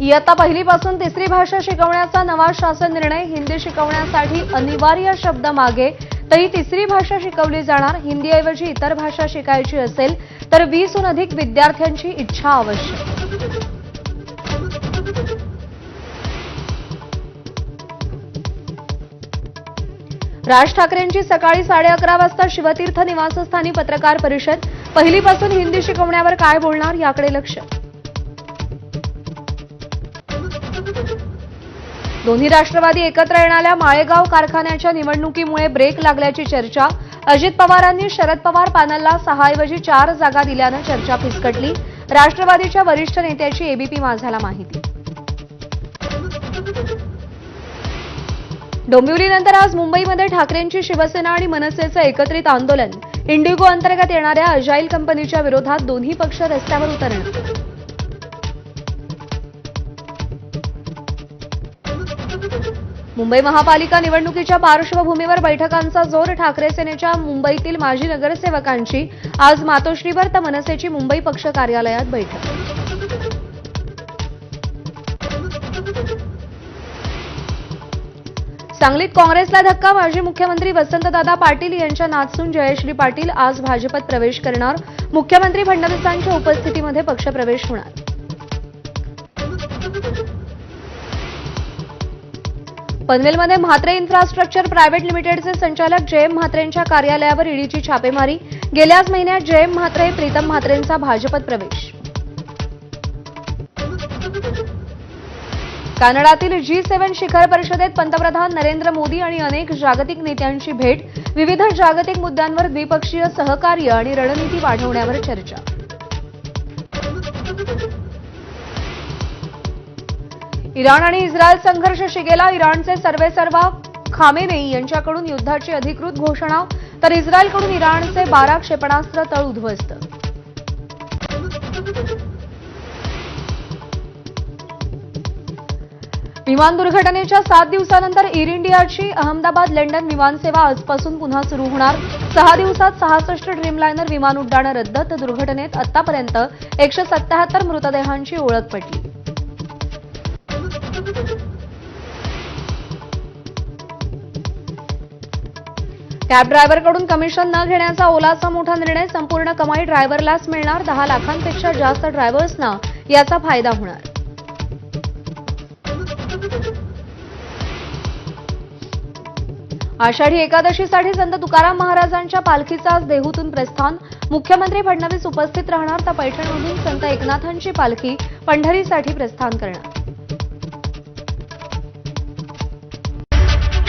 इयत्ता पहिलीपासून तिसरी भाषा शिकवण्याचा नवा शासन निर्णय हिंदी शिकवण्यासाठी अनिवार्य शब्द मागे तरी तिसरी भाषा शिकवली जाणार हिंदीऐवजी इतर भाषा शिकायची असेल तर वीसहून अधिक विद्यार्थ्यांची इच्छा आवश्यक. राज ठाकरेंची सकाळी साडे अकरा वाजता शिवतीर्थ निवासस्थानी पत्रकार परिषद पहिलीपासून हिंदी शिकवण्यावर काय बोलणार याकडे लक्ष दोन्ही राष्ट्रवादी एकत्र येणाऱ्या माळेगाव कारखान्याच्या निवडणुकीमुळे ब्रेक लागल्याची चर्चा. अजित पवारांनी शरद पवार पॅनलला सहाऐवजी चार जागा दिल्यानं चर्चा फिसकटली. राष्ट्रवादीच्या वरिष्ठ नेत्याची एबीपी माझाला माहिती. डोंबिवलीनंतर आज मुंबईमध्ये ठाकरेंची शिवसेना आणि मनसेचं एकत्रित आंदोलन. इंडिगो अंतर्गत येणाऱ्या अजाईल कंपनीच्या विरोधात दोन्ही पक्ष रस्त्यावर उतरणार. मुंबई महापालिका निवडणुकीच्या पार्श्वभूमीवर बैठकांचा जोर ठाकरे सेनेच्या मुंबईतील माजी नगरसेवकांची आज मातोश्रीवर तर मनसेची मुंबई पक्ष कार्यालयात बैठक. सांगलीत काँग्रेसला धक्का माजी मुख्यमंत्री वसंतदादा पाटील यांच्या नाचून जयश्री पाटील आज भाजपत प्रवेश करणार. मुख्यमंत्री फडणवीसांच्या उपस्थितीमध्ये पक्षप्रवेश होणार. पनवेलमध्ये म्हात्रे इन्फ्रास्ट्रक्चर प्रायव्हेट लिमिटेडचे संचालक जयम म्हात्रेंच्या कार्यालयावर ईडीची छापेमारी. गेल्याच महिन्यात जयम म्हात्रे प्रीतम म्हात्रेंचा भाजपत प्रवेश. कॅनडातील जी सेव्हन शिखर परिषदेत पंतप्रधान नरेंद्र मोदी आणि अनेक जागतिक नेत्यांची भेट. विविध जागतिक मुद्द्यांवर द्विपक्षीय सहकार्य आणि रणनीती वाढवण्यावर चर्चा. इराण आणि इस्रायल संघर्ष शिगेला इराणचे सर्वेसर्वा खामेनेई यांच्याकडून युद्धाची अधिकृत घोषणा तर इस्रायलकडून इराणचे बारा क्षेपणास्त्र तळ उद्ध्वस्त. विमान दुर्घटनेच्या सात दिवसानंतर एअर इंडियाची अहमदाबाद लंडन विमानसेवा आजपासून पुन्हा सुरू होणार. सहा दिवसात सहासष्ट ड्रीमलायनर विमान उड्डाणं रद्द तर दुर्घटनेत आतापर्यंत एकशे सत्याहत्तर मृतदेहांची ओळख पटली. कॅब ड्रायव्हरकडून कमिशन न घेण्याचा ओलाचा मोठा निर्णय संपूर्ण कमाई ड्रायव्हरलाच मिळणार. दहा लाखांपेक्षा जास्त ड्रायव्हर्सना याचा फायदा होणार. आषाढी एकादशीसाठी संत तुकाराम महाराजांच्या पालखीचा आज देहूतून प्रस्थान. मुख्यमंत्री फडणवीस उपस्थित राहणार तर पैठणमधून संत एकनाथांची पालखी पंढरीसाठी प्रस्थान करणार.